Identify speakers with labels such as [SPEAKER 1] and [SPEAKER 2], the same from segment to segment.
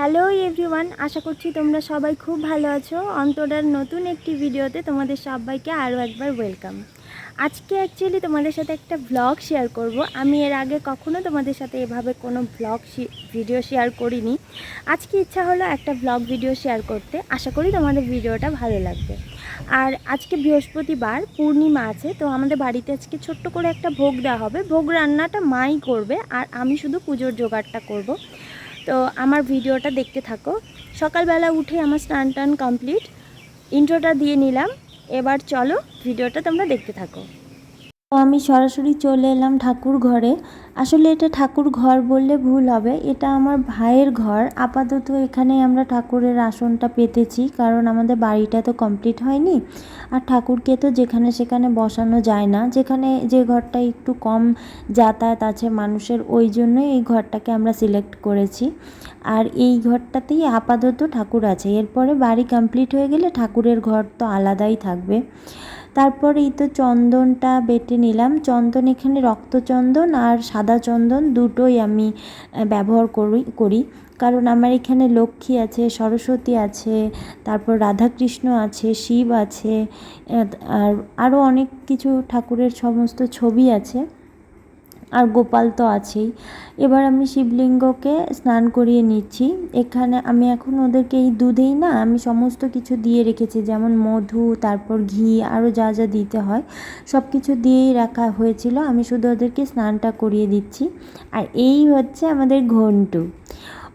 [SPEAKER 1] Hello everyone, আশা করছি তোমরা সবাই খুব ভালো আছো। অন্তরার নতুন একটি ভিডিওতে তোমাদের সবাইকে আরও একবার ওয়েলকাম। আজকে অ্যাকচুয়ালি তোমাদের সাথে একটা ব্লগ শেয়ার করব। আমি এর আগে কখনো তোমাদের সাথে এভাবে কোনো ব্লগ ভিডিও শেয়ার করিনি। আজকে ইচ্ছা হলো একটা ব্লগ ভিডিও শেয়ার করতে। আশা করি তোমাদের ভিডিওটা ভালো লাগবে। আর আজকে বৃহস্পতিবার, পূর্ণিমা আছে, তো আমাদের বাড়িতে আজকে ছোট্ট করে একটা ভোগ দেওয়া হবে। ভোগ রান্নাটা মাই করবে, আর আমি শুধু পুজোর জোগাড়টা করব। তো আমার ভিডিওটা দেখতে থাকো। সকালবেলা উঠে আমার স্নান টান কমপ্লিট। ইন্ট্রোটা দিয়ে নিলাম। এবার চলো ভিডিওটা তোমরা দেখতে থাকো। তো আমি সরাসরি চলে এলাম ঠাকুর ঘরে। আসলে এটা ঠাকুর ঘর বললে ভুল হবে। এটা আমার ভাইয়ের ঘর। আপাতত এখানে আমরা ঠাকুরের আসনটা পেতেছি, কারণ আমাদের বাড়িটা তো কমপ্লিট হয়নি। আর ঠাকুরকে তো যেখানে সেখানে বসানো যায় না। যেখানে যে ঘরটা একটু কম যাতায়াত আছে মানুষের, ওই জন্যই এই ঘরটাকে আমরা সিলেক্ট করেছি। আর এই ঘরটাতেই আপাতত ঠাকুর আছে। এরপরে বাড়ি কমপ্লিট হয়ে গেলে ঠাকুরের ঘর তো আলাদাই থাকবে। তারপরে এই তো চন্দনটা বেটে নিলাম। চন্দন এখানে রক্তচন্দন আর সাদা চন্দন দুটোই আমি ব্যবহার করি করি। কারণ আমার এখানে লক্ষ্মী আছে, সরস্বতী আছে, তারপর রাধাকৃষ্ণ আছে, শিব আছে আর আরও অনেক কিছু ঠাকুরের সমস্ত ছবি আছে। আর গোপাল তো আছেই। এবার আমি শিবলিঙ্গকে স্নান করিয়ে নিচ্ছি। এখানে আমি এখন ওদেরকে এই দুধেই না আমি সমস্ত কিছু দিয়ে রেখেছি, যেমন মধু, তারপর ঘি, আরও যা যা দিতে হয়, সব কিছু দিয়েই রাখা হয়েছিল। আমি শুধু ওদেরকে স্নানটা করিয়ে দিচ্ছি। আর এই হচ্ছে আমাদের ঘন্টু।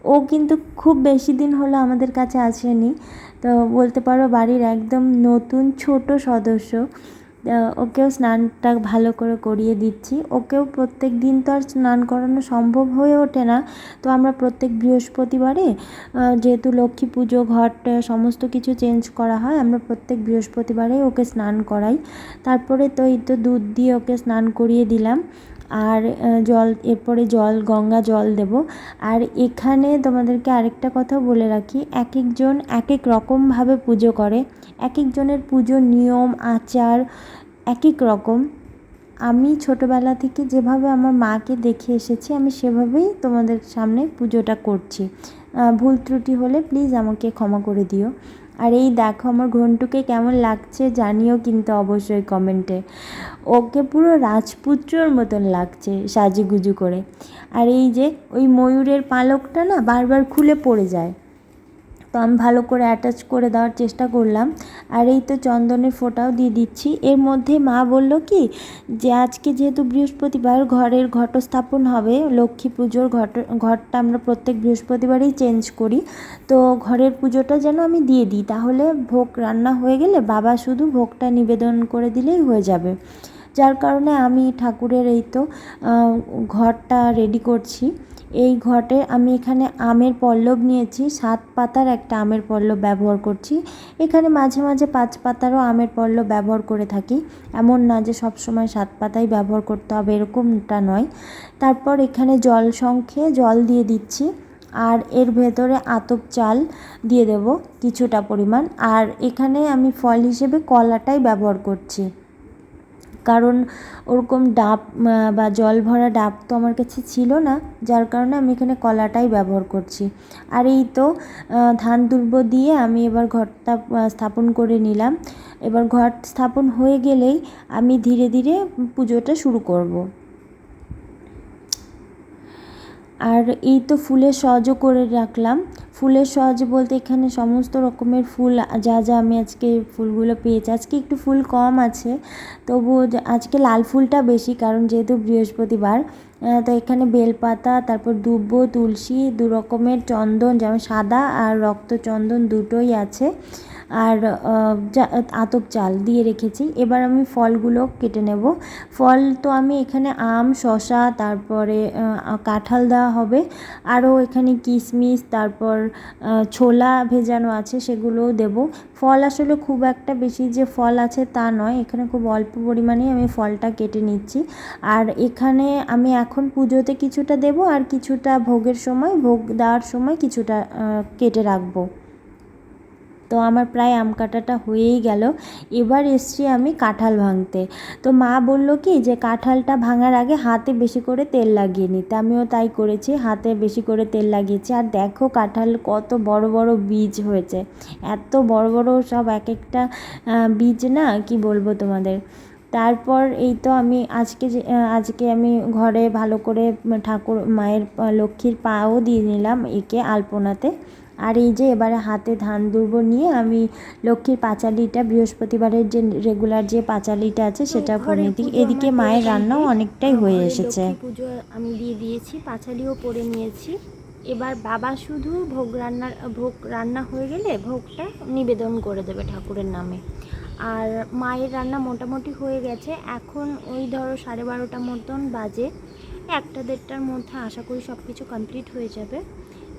[SPEAKER 1] ও কিন্তু খুব বেশি দিন হলো আমাদের কাছে আসেনি। তো বলতে পারো বাড়ির একদম নতুন ছোট সদস্য। ওকেও স্নানটা ভালো করে করিয়ে দিচ্ছি। ওকেও প্রত্যেক দিন তো আর স্নান করানো সম্ভব হয়ে ওঠে না। তো আমরা প্রত্যেক বৃহস্পতিবারে যেহেতু লক্ষ্মী পুজো, ঘট সমস্ত কিছু চেঞ্জ করা হয়, আমরা প্রত্যেক বৃহস্পতিবারেই ওকে স্নান করাই। তারপরে তো এই তো দুধ দিয়ে ওকে স্নান করিয়ে দিলাম। আর জল, এরপরে জল, গঙ্গা জল দেব। আর এখানে তোমাদেরকে আরেকটা কথা বলে রাখি এক একজন এক এক রকমভাবে পুজো করে। এক একজনের পুজোর নিয়ম, আচার এক এক রকম। আমি ছোটোবেলা থেকে যেভাবে আমার মাকে দেখে এসেছি, আমি সেভাবেই তোমাদের সামনে পুজোটা করছি। ভুল ত্রুটি হলে প্লিজ আমাকে ক্ষমা করে দিও। আর এই দেখো আমার ঘন্টুকে কেমন লাগছে জানিও কিন্তু অবশ্যই কমেন্টে। ওকে পুরো রাজপুত্রর মতন লাগছে সাজুগুজু করে। আর এই যে ওই ময়ূরের পালকটা না বারবার খুলে পড়ে যায়। তো আমি ভালো করে অ্যাটাচ করে দেওয়ার চেষ্টা করলাম। আর এই তো চন্দনের ফোঁটাও দিয়ে দিচ্ছি। এর মধ্যে মা বলল কি, যে আজকে যেহেতু বৃহস্পতিবার, ঘরের ঘটস্থাপন হবে, লক্ষ্মী পুজোর ঘট, ঘরটা আমরা প্রত্যেক বৃহস্পতিবারই চেঞ্জ করি। তো ঘরের পুজোটা যেন আমি দিয়ে দিই। তাহলে ভোগ রান্না হয়ে গেলে বাবা শুধু ভোগটা নিবেদন করে দিলেই হয়ে যাবে। যার কারণে আমি ঠাকুরের এই তো ঘরটা রেডি করছি। এই ঘটে আমি এখানে আমের পল্লব নিয়েছি। সাত পাতার একটা আমের পল্লব ব্যবহার করছি। এখানে মাঝে মাঝে পাঁচ পাতারও আমের পল্লব ব্যবহার করে থাকি। এমন না যে সব সময় সাত পাতাই ব্যবহার করতে হবে, এরকমটা নয়। তারপর এখানে জল সংখ্যে জল দিয়ে দিচ্ছি আর এর ভেতরে আতপ চাল দিয়ে দেব কিছুটা পরিমাণ। আর এখানে আমি ফল হিসেবে কলাটাই ব্যবহার করছি। কারণ ওরকম ডাব বা জল ভরা ডাব তো আমার কাছে ছিল না, যার কারণে আমি এখানে কলাটাই ব্যবহার করছি। আর এই তো ধান দুর্ব দিয়ে আমি এবার ঘরটা স্থাপন করে নিলাম। এবার ঘর স্থাপন হয়ে গেলেই আমি ধীরে ধীরে পুজোটা শুরু করব। আর এই তো ফুলের সহজও করে রাখলাম। ফুলের সহজ বলতে এখানে সমস্ত রকমের ফুল, যা যা আমি আজকে ফুলগুলো পেয়েছি। আজকে একটু ফুল কম আছে তবুও আজকে লাল ফুলটা বেশি, কারণ যেহেতু বৃহস্পতিবার তো এখানে বেলপাতা, তারপর দুব্ব, তুলসী, দু রকমের চন্দন, যেমন সাদা আর রক্ত চন্দন দুটোই আছে। আর আতপ চাল দিয়ে রেখেছি। এবার আমি ফলগুলো কেটে নেব। ফল তো আমি এখানে আম শশা তারপরে কাঁঠাল দেওয়া হবে। আরও এখানে কিশমিশ, তারপর ছোলা ভেজানো আছে সেগুলোও দেব। ফল আসলে খুব একটা বেশি যে ফল আছে তা নয়। এখানে খুব অল্প পরিমাণেই আমি ফলটা কেটে নিচ্ছি। আর এখানে আমি এখন পুজোতে কিছুটা দেব আর কিছুটা ভোগের সময়, ভোগ দেওয়ার সময় কিছুটা কেটে রাখব। তো আমার প্রায় আম কাটাটা হয়েই গেল। এবার এসছি আমি কাঁঠাল ভাঙতে। তো মা বলল কি যে, কাঁঠালটা ভাঙার আগে হাতে বেশি করে তেল লাগিয়ে নিতে আমিও তাই করেছি, হাতে বেশি করে তেল লাগিয়েছি। আর দেখো কাঁঠাল কত বড় বড় বীজ হয়েছে। এত বড় বড় সব এক একটা বীজ না, কি বলব তোমাদের? তারপর এই তো আমি আজকে যে আজকে আমি ঘরে ভালো করে ঠাকুর মায়ের লক্ষ্মীর পাও দিয়ে নিলাম একে আলপনাতে। আর এই যে এবারে হাতে ধান দুর্ব নিয়ে আমি লক্ষ্মীর পাঁচালিটা বৃহস্পতিবারের যে রেগুলার যে পাঁচালিটা আছে সেটা করে নিই এদিকে মায়ের রান্নাও অনেকটাই হয়ে এসেছে। পুজো আমি দিয়ে দিয়েছি পাঁচালিও করে নিয়েছি। এবার বাবা শুধু ভোগ রান্নার ভোগ রান্না হয়ে গেলে ভোগটা নিবেদন করে দেবে ঠাকুরের নামে। আর মায়ের রান্না মোটামুটি হয়ে গেছে। এখন ওই ধরো সাড়ে বারোটা মতন বাজে। একটা দেড়টার মধ্যে আশা করি সব কিছু কমপ্লিট হয়ে যাবে।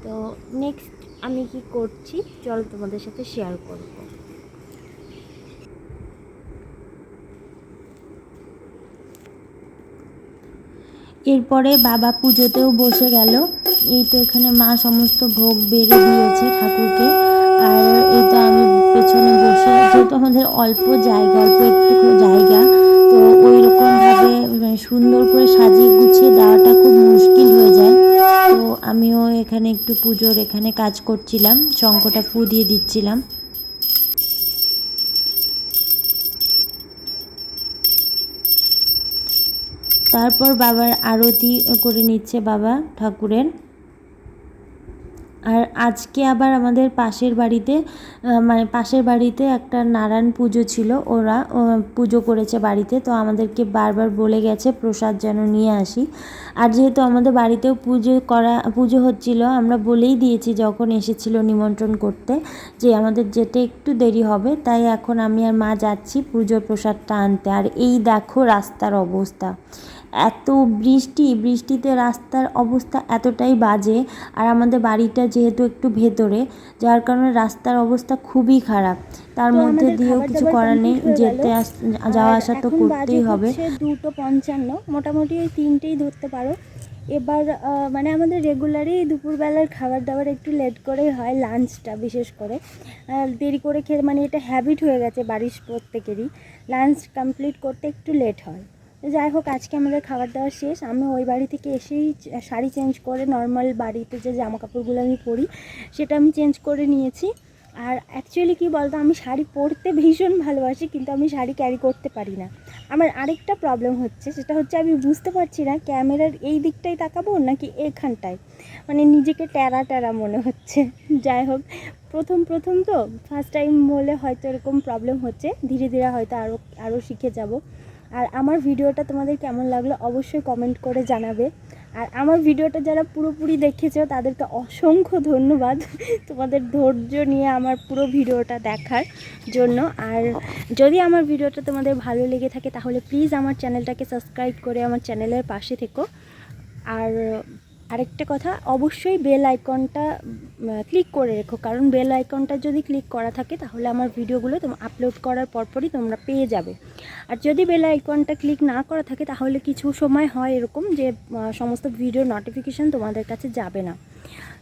[SPEAKER 1] তো নেক্সট আমি কি করছি? চল তোমাদের সাথে শেয়ার করব। এরপরে বাবা পুজোতেও বসে গেল। এই তো এখানে মা সমস্ত ভোগ বেড়ে দিয়েছে ঠাকুরকে। আর এই তো আমি পেছনে বসে যেহেতু আমাদের অল্প জায়গা, অল্প একটু জায়গা, তো ওই রকমভাবে সুন্দর করে সাজিয়ে গুছিয়ে দেওয়াটা খুব মুশকিল হয়ে যায়। তো আমিও এখানে একটু পুজোর এখানে কাজ করছিলাম শঙ্কটা ফু দিয়ে দিচ্ছিলাম। তারপর বাবার আরতি করে নিচ্ছে বাবা ঠাকুরের। আর আজকে আবার আমাদের পাশের বাড়িতে মানে পাশের বাড়িতে একটা নারায়ণ পুজো ছিল, ওরা পুজো করেছে বাড়িতে, তো আমাদেরকে বারবার বলে গেছে প্রসাদ যেন নিয়ে আসি। আর যেহেতু আমাদের বাড়িতেও পুজো করা, পুজো হচ্ছিল, আমরা বলেই দিয়েছি যখন এসেছিল নিমন্ত্রণ করতে যে আমাদের যেতে একটু দেরি হবে, তাই এখন আমি আর মা যাচ্ছি পুজোর প্রসাদটা আনতে। আর এই দেখো রাস্তার অবস্থা। এত বৃষ্টি বৃষ্টিতে রাস্তার অবস্থা এতটাই বাজে আর আমাদের বাড়িটা যেহেতু একটু ভেতরে যার কারণে রাস্তার অবস্থা খুবই খারাপ। তার মধ্যে দিয়েও কিছু করার নেই যেতে আস যাওয়া আসা তো করতেই হবে।
[SPEAKER 2] দুটো পঞ্চান্ন মোটামুটি ওই তিনটেই ধরতে পারো। এবার মানে আমাদের রেগুলারই দুপুরবেলার খাবার দাবার একটু লেট করেই হয় লাঞ্চটা বিশেষ করে। দেরি করে খেয়ে মানে এটা হ্যাবিট হয়ে গেছে বাড়ির প্রত্যেকেরই। লাঞ্চ কমপ্লিট করতে একটু লেট হয়। যাই হোক, আজকে আমাদের খাবার দাবার শেষ। আমি ওই বাড়ি থেকে এসেই শাড়ি চেঞ্জ করে নর্মাল বাড়িতে যে জামা কাপড়গুলো আমি পরি, সেটা আমি চেঞ্জ করে নিয়েছি। আর অ্যাকচুয়ালি কি বলতো, আমি শাড়ি পরতে ভীষণ ভালোবাসি, কিন্তু আমি শাড়ি ক্যারি করতে পারি না। আমার আরেকটা প্রবলেম হচ্ছে, সেটা হচ্ছে আমি বুঝতে পারছি না ক্যামেরার এই দিকটাই তাকাবো নাকি এখানটায়? মানে নিজেকে ট্যারা ট্যারা মনে হচ্ছে। যাই হোক, প্রথম প্রথম তো ফার্স্ট টাইম বলে হয়তো এরকম প্রবলেম হচ্ছে, ধীরে ধীরে হয়তো আরও আরও শিখে যাব। আর আমার ভিডিওটা তোমাদের কেমন লাগল অবশ্যই কমেন্ট করে জানাবে। আর আমার ভিডিওটা যারা পুরোপুরি দেখেছ, তাদেরকে অসংখ্য ধন্যবাদ তোমাদের ধৈর্য নিয়ে আমার পুরো ভিডিওটা দেখার জন্য। আর যদি আমার ভিডিওটা তোমাদের ভালো লেগে থাকে, তাহলে প্লিজ আমার চ্যানেলটাকে সাবস্ক্রাইব করে আমার চ্যানেলের পাশে থেকো। আর আরেকটা কথা, অবশ্যই বেল আইকনটা ক্লিক করে রেখো। কারণ বেল আইকনটা যদি ক্লিক করা থাকে, তাহলে আমার ভিডিওগুলো তোমরা আপলোড করার পরপরই তোমরা পেয়ে যাবে। আর যদি বেল আইকনটা ক্লিক না করা থাকে, তাহলে কিছু সময় হয় এরকম যে সমস্ত ভিডিও নোটিফিকেশান তোমাদের কাছে যাবে না।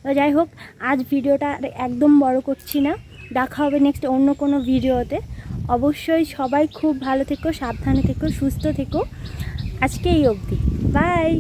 [SPEAKER 2] তো যাই হোক, আজ ভিডিওটা একদম বড় করছি না। দেখা হবে নেক্সট অন্য কোনো ভিডিওতে। অবশ্যই সবাই খুব ভালো থেকো, সাবধানে থেকো, সুস্থ থেকো। আজকে এই অবধি। বাই